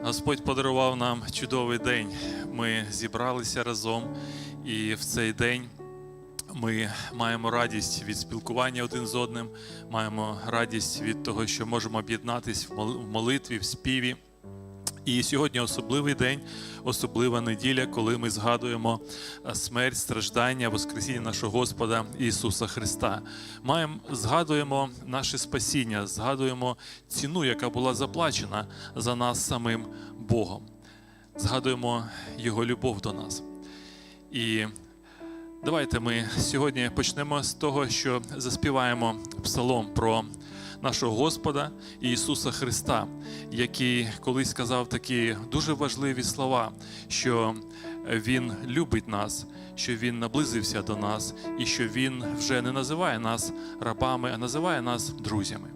Господь подарував нам чудовий день. Ми зібралися разом, і в цей день ми маємо радість від спілкування один з одним, маємо радість від того, що можемо об'єднатись в в молитві, в співі. І сьогодні особливий день, особлива неділя, коли ми згадуємо е, смерть, страждання, Воскресіння нашого Господа Ісуса Христа. Маємо, згадуємо наше спасіння, згадуємо ціну, яка була заплачена за нас самим Богом. Згадуємо Його любов до нас. І давайте ми сьогодні почнемо з того, що заспіваємо псалом про нашого Господа Ісуса Христа, який колись сказав такі дуже важливі слова, що Він любить нас, що Він наблизився до нас, і що Він вже не називає нас рабами, а називає нас друзями,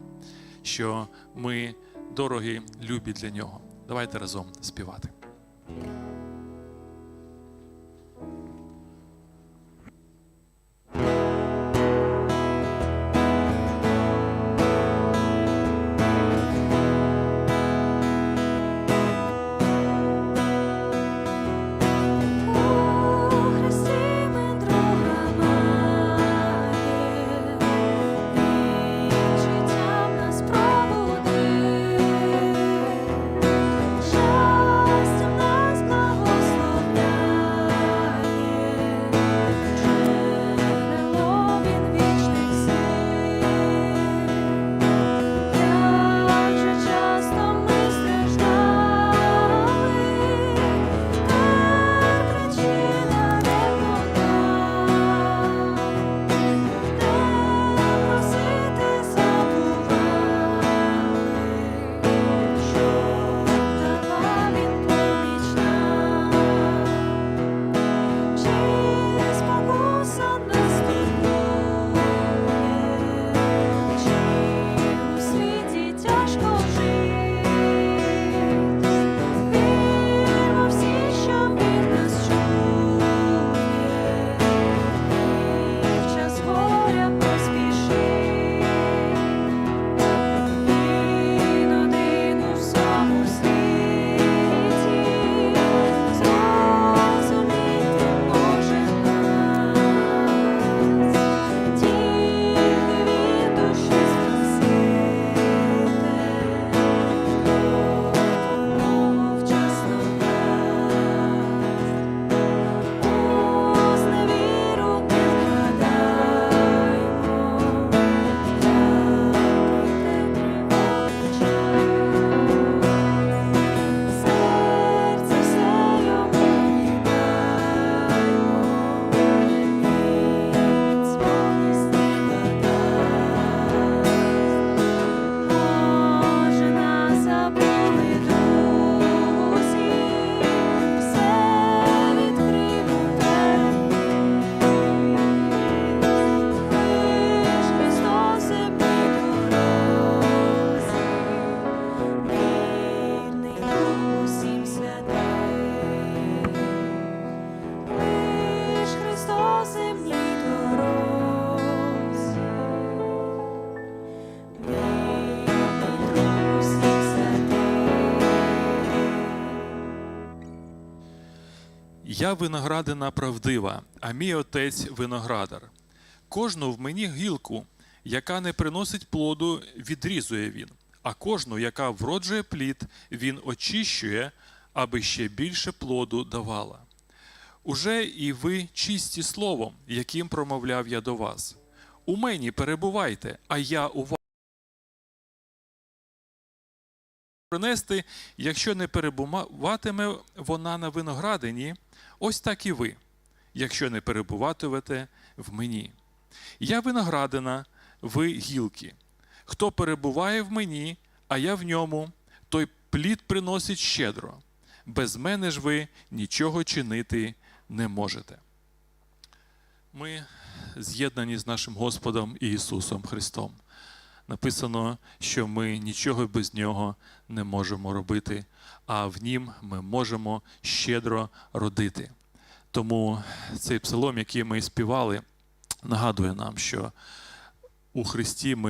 що ми дорогі, любі для нього. Давайте разом співати. Я виноградина правдива, а мій отець виноградар. Кожну в мені гілку, яка не приносить плоду, відрізує він, а кожну, яка вроджує плід, він очищує, аби ще більше плоду давала. Уже і ви чисті словом, яким промовляв я до вас. У мені перебувайте, а я у вас. Принести, якщо не перебуватиме вона на виноградині, ось так і ви, якщо не перебуватимете в мені. Я виноградина, ви гілки. Хто перебуває в мені, а я в ньому, той плід приносить щедро. Без мене ж ви нічого чинити не можете. Ми з'єднані з нашим Господом Ісусом Христом. Написано, що ми нічого без нього не можемо робити, а в нім ми можемо щедро родити. Тому цей псалом, який ми співали, нагадує нам, що у Христі ми